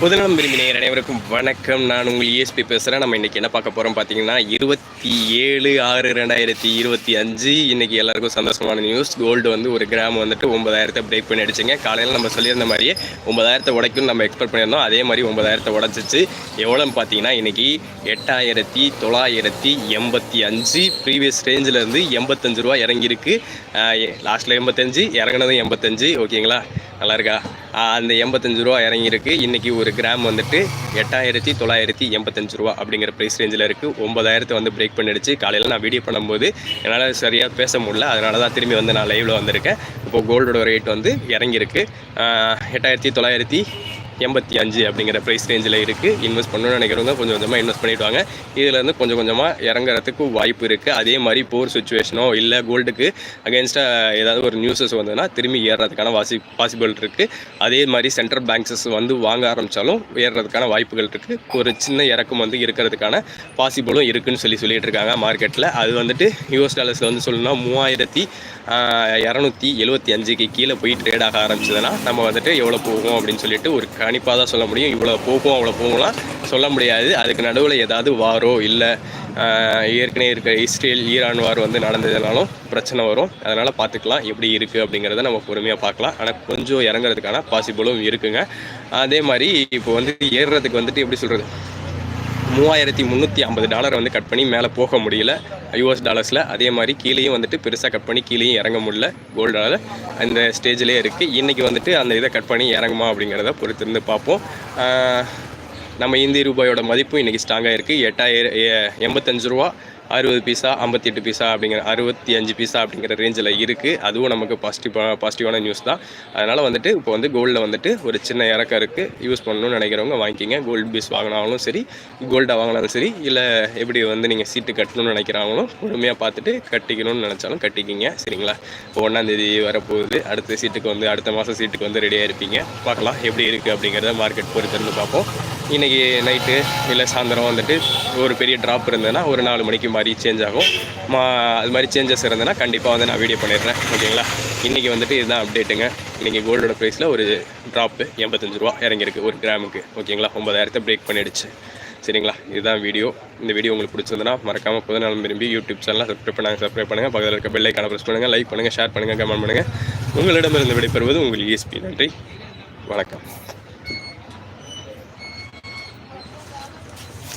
முதலிடம் விரும்பினர் அனைவருக்கும் வணக்கம். நான் உங்கள் இஎஸ்பி பேசுகிறேன் நம்ம இன்றைக்கி என்ன பார்க்க போகிறோம் பார்த்தீங்கன்னா இருபத்தி ஏழு ஆறு ரெண்டாயிரத்தி இருபத்தி அஞ்சு. இன்றைக்கி எல்லாருக்கும் சந்தோஷமான நியூஸ் கோல்டு வந்து ஒரு கிராம் வந்துட்டு ஒன்பதாயிரத்தை பிரேக் பண்ணி அடிச்சுங்க. காலையில் நம்ம சொல்லியிருந்த மாதிரியே ஒன்பதாயிரத்தை உடைக்கும் நம்ம எக்ஸ்பெக்ட் பண்ணியிருந்தோம். அதே மாதிரி ஒன்பதாயிரத்தை உடச்சிச்சு. எவ்வளோன்னு பார்த்தீங்கன்னா இன்றைக்கி எட்டாயிரத்தி தொள்ளாயிரத்தி எண்பத்தி அஞ்சு. ப்ரீவியஸ் ரேஞ்சிலேருந்து எண்பத்தஞ்சு ரூபா இறங்கியிருக்கு. லாஸ்ட்டில் எண்பத்தஞ்சு இறங்கினதும் எண்பத்தஞ்சு. ஓகேங்களா நல்லா இருக்கா அந்த எண்பத்தஞ்சு ரூபா இறங்கியிருக்கு. இன்றைக்கி ஒரு கிராம் வந்துட்டு எட்டாயிரத்தி தொள்ளாயிரத்தி எண்பத்தஞ்சு ரூபா அப்படிங்கிற ப்ரைஸ் ரேஞ்சில் இருக்குது ஒம்பதாயிரத்தை வந்து பிரேக் பண்ணிடுச்சு. காலையில் நான் வீடியோ பண்ணும்போது என்னால் சரியாக பேச முடியல. அதனால தான் திரும்பி வந்து நான் லைவில் வந்திருக்கேன். இப்போ கோல்டோட ரேட் வந்து இறங்கியிருக்கு. எட்டாயிரத்தி தொள்ளாயிரத்தி எண்பத்தி அஞ்சு அப்படிங்கிற ப்ரைஸ் ரேஞ்சில் இருக்குது இன்வெஸ்ட் பண்ணணும்னு நினைக்கிறவங்க கொஞ்சம் கொஞ்சமாக இன்வெஸ்ட் பண்ணிவிடுவாங்க இதிலேருந்து கொஞ்சம் கொஞ்சமாக இறங்குறதுக்கு வாய்ப்பு இருக்குது அதே மாதிரி போர் சுச்சுவேஷனோ இல்லை கோல்டுக்கு அகேன்ஸ்டாக ஏதாவது ஒரு நியூஸஸ் வந்ததுன்னா திரும்பி ஏறுறதுக்கான வாசி பாசிபிள் இருக்குது அதே மாதிரி சென்ட்ரல் பேங்க்ஸஸ் வந்து வாங்க ஆரம்பித்தாலும் ஏறுறதுக்கான வாய்ப்புகள் இருக்குது ஒரு சின்ன இறக்கம் வந்து இருக்கிறதுக்கான பாசிபிளும் இருக்குன்னு சொல்லி சொல்லிகிட்டு இருக்காங்க மார்க்கெட்டில் அது வந்துட்டு யூஎஸ் டாலர்ஸில் வந்து சொல்லணும்னா மூவாயிரத்தி இரநூத்தி எழுபத்தி அஞ்சுக்கு கீழே போய் ட்ரேட் ஆக ஆரம்பிச்சதுன்னா நம்ம வந்துட்டு எவ்வளோ போகும் அப்படின்னு சொல்லிட்டு ஒரு கணிப்பாக தான் சொல்ல முடியும். இவ்வளோ போகும் அவ்வளோ போகும்லாம் சொல்ல முடியாது. அதுக்கு நடுவில் ஏதாவது வாரோ இல்லை ஏற்கனவே இருக்க இஸ்ரேல் ஈரான் வார் வந்து நடந்ததுனாலும் பிரச்சனை வரும். அதனால் பார்த்துக்கலாம் எப்படி இருக்குது அப்படிங்கிறத நம்ம பொறுமையாக பார்க்கலாம். ஆனால் கொஞ்சம் இறங்குறதுக்கான பாசிபிளும் இருக்குங்க. அதே மாதிரி இப்போ வந்து ஏறுறதுக்கு வந்துட்டு எப்படி சொல்கிறது மூவாயிரத்தி முந்நூற்றி ஐம்பது டாலரை வந்து கட் பண்ணி மேலே போக முடியல. யூஎஸ் டாலர்ஸில் அதே மாதிரி கீழேயும் வந்துட்டு பெருசாக கட் பண்ணி கீழேயும் இறங்க முடியல. கோல்டு டாலர் அந்த ஸ்டேஜ்லேயே இருக்குது இன்றைக்கி வந்துட்டு அந்த இதை கட் பண்ணி இறங்குமா அப்படிங்கிறத பொறுத்திருந்து பார்ப்போம். நம்ம இந்திய ரூபாயோட மதிப்பு இன்றைக்கி ஸ்ட்ராங்காக இருக்குது எட்டாயிரம் எண்பத்தஞ்சு ரூபா. அறுபது பீஸா ஐம்பத்தி எட்டு பீஸா அப்படிங்கிற அறுபத்தி அஞ்சு பீஸா அப்படிங்கிற ரேஞ்சில் இருக்குது அதுவும் நமக்கு பாசிட்டிவ் பாசிட்டிவான நியூஸ் தான். அதனால் வந்துட்டு இப்போ வந்து கோல்டில் வந்துட்டு ஒரு சின்ன இறக்கம் இருக்குது யூஸ் பண்ணணும்னு நினைக்கிறவங்க வாங்கிக்கிங்க. கோல்டு பீஸ் வாங்கினாலும் சரி கோல்டாக வாங்கினாலும் சரி இல்லை எப்படி வந்து நீங்கள் சீட்டு கட்டணும்னு நினைக்கிறாங்களும் பொறுமையாக பார்த்துட்டு கட்டிக்கணும்னு நினச்சாலும் கட்டிக்கிங்க. சரிங்களா? ஒன்றாந்தேதி வரப்போகுது. அடுத்த சீட்டுக்கு வந்து அடுத்த மாதம் சீட்டுக்கு வந்து ரெடியாக இருப்பீங்க பார்க்கலாம் எப்படி இருக்குது அப்படிங்கிறத மார்க்கெட் பொறுத்திருந்து பார்ப்போம். இன்றைக்கி நைட்டு இல்லை சாயந்தரம் வந்துட்டு ஒரு பெரிய ட்ராப் இருந்ததுன்னா ஒரு நாலு மணிக்கு மாதிரி சேஞ்ச் ஆகும். மா அது மாதிரி சேஞ்சஸ் இருந்ததுன்னா கண்டிப்பாக வந்து நான் வீடியோ பண்ணிடுறேன். ஓகேங்களா இன்றைக்கி வந்துட்டு இதுதான் அப்டேட்டுங்க இன்றைக்கி கோல்டோட ப்ரைஸில் ஒரு ட்ராப்பு எண்பத்தஞ்சு ரூபா இறங்கியிருக்கு ஒரு கிராமுக்கு ஓகேங்களா ஒம்பதாயிரத்தை பிரேக் பண்ணிடுச்சு. சரிங்களா? இதுதான் வீடியோ இந்த வீடியோ உங்களுக்கு பிடிச்சிருந்தனா மறக்காமல் புது நாள் விரும்பி யூடியூப் சேனலாக சப்ஸ்கிரைப் பண்ணுங்கள் சப்ஸ்கிரைப் பண்ணுங்கள் பக்கத்தில் இருக்க பெல் ஐக்கான ப்ரெஸ் பண்ணுங்கள் லைக் பண்ணுங்கள் ஷேர் பண்ணுங்கள் கமெண்ட் பண்ணுங்கள் உங்களிடமிருந்து விடைபெறுவது உங்கள் இஎஸ்பி நன்றி. வணக்கம்.